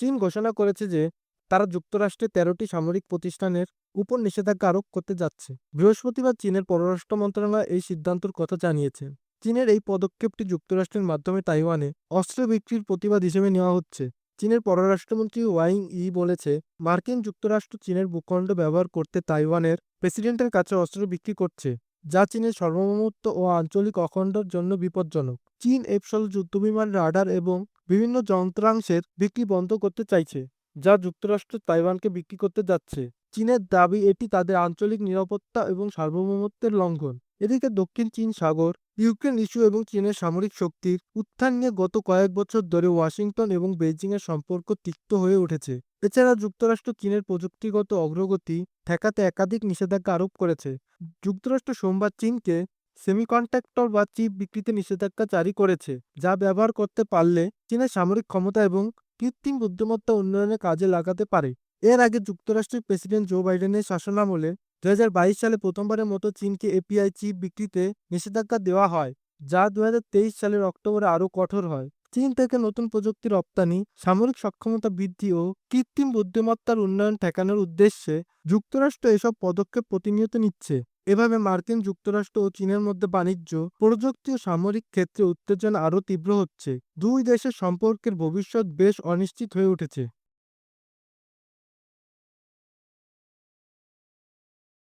চীন ঘোষণা করেছে যে তারা যুক্তরাষ্ট্রে তেরোটি সামরিক প্রতিষ্ঠানের উপর নিষেধাজ্ঞা আরোপ করতে যাচ্ছে। বৃহস্পতিবার চীনের পররাষ্ট্র মন্ত্রণালয় এই সিদ্ধান্তের কথা জানিয়েছে। চীনের এই পদক্ষেপটি যুক্তরাষ্ট্রের মাধ্যমে তাইওয়ানে অস্ত্র বিক্রির প্রতিবাদ হিসেবে নেওয়া হচ্ছে। চীনের পররাষ্ট্রমন্ত্রী ওয়াইং ই বলেছে, মার্কিন যুক্তরাষ্ট্র চীনের ভূখণ্ড ব্যবহার করতে তাইওয়ানের প্রেসিডেন্টের কাছে অস্ত্র বিক্রি করছে, যা চীনের সার্বভৌমত্ব ও আঞ্চলিক অখণ্ডের জন্য বিপজ্জনক। চীন এফ ষোলো যুদ্ধবিমান রাডার এবং বিভিন্ন যন্ত্রাংশের বিক্রি বন্ধ করতে চাইছে, যা যুক্তরাষ্ট্র তাইওয়ানকে বিক্রি করতে যাচ্ছে। চীনের দাবি, এটি তাদের আঞ্চলিক নিরাপত্তা এবং সার্বভৌমত্বের লঙ্ঘন। এদিকে দক্ষিণ চীন সাগর, ইউক্রেন ইস্যু এবং চীনের সামরিক শক্তির উত্থান নিয়ে গত কয়েক বছর ধরে ওয়াশিংটন এবং বেইজিংয়ের সম্পর্ক তিক্ত হয়ে উঠেছে। এছাড়া যুক্তরাষ্ট্র চীনের প্রযুক্তিগত অগ্রগতি ঠেকাতে একাধিক নিষেধাজ্ঞা আরোপ করেছে। যুক্তরাষ্ট্র সোমবার চীনকে সেমিকন্ডাক্টর বা চিপ বিক্রিতে নিষেধাজ্ঞা জারি করেছে, যা ব্যবহার করতে পারলে চীনের সামরিক ক্ষমতা এবং কৃত্রিম বুদ্ধিমত্তা উন্নয়নে কাজে লাগাতে পারে। এর আগে যুক্তরাষ্ট্রের প্রেসিডেন্ট জো বাইডেনের শাসনামলে দু হাজার বাইশ সালে প্রথমবারের মতো চীনকে এপিআই চিপ বিক্রিতে নিষেধাজ্ঞা দেওয়া হয়, যা দু হাজার তেইশ সালের অক্টোবরে আরও কঠোর হয়। চীন থেকে নতুন প্রযুক্তি রপ্তানি, সামরিক সক্ষমতা বৃদ্ধি ও কৃত্রিম বুদ্ধিমত্তার উন্নয়ন ঠেকানোর উদ্দেশ্যে যুক্তরাষ্ট্র এসব পদক্ষেপ প্রতিনিয়ত নিচ্ছে। এভাবে মার্কিন যুক্তরাষ্ট্র ও চীনের মধ্যে বাণিজ্য, প্রযুক্তি ও সামরিক ক্ষেত্রে উত্তেজনা আরও তীব্র হচ্ছে। দুই দেশের সম্পর্কের ভবিষ্যৎ বেশ অনিশ্চিত হয়ে উঠেছে।